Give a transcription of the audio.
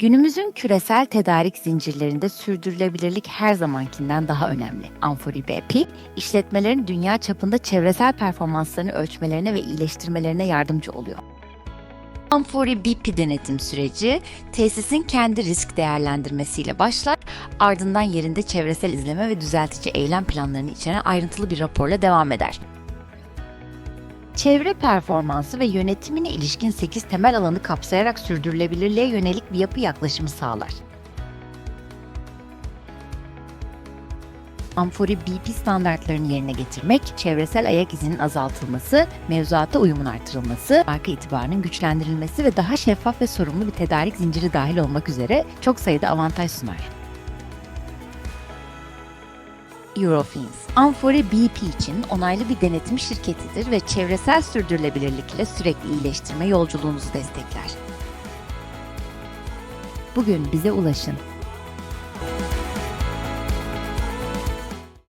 Günümüzün küresel tedarik zincirlerinde sürdürülebilirlik her zamankinden daha önemli. Amfori BP, işletmelerin dünya çapında çevresel performanslarını ölçmelerine ve iyileştirmelerine yardımcı oluyor. Amfori BP denetim süreci tesisin kendi risk değerlendirmesiyle başlar, ardından yerinde çevresel izleme ve düzeltici eylem planlarını içeren ayrıntılı bir raporla devam eder. Çevre performansı ve yönetimine ilişkin 8 temel alanı kapsayarak sürdürülebilirliğe yönelik bir yapı yaklaşımı sağlar. Amfori BP standartlarını yerine getirmek, çevresel ayak izinin azaltılması, mevzuata uyumun artırılması, marka itibarının güçlendirilmesi ve daha şeffaf ve sorumlu bir tedarik zinciri dahil olmak üzere çok sayıda avantaj sunar. Eurofins, Amfori BP için onaylı bir denetim şirketidir ve çevresel sürdürülebilirlik ile sürekli iyileştirme yolculuğunuzu destekler. Bugün bize ulaşın.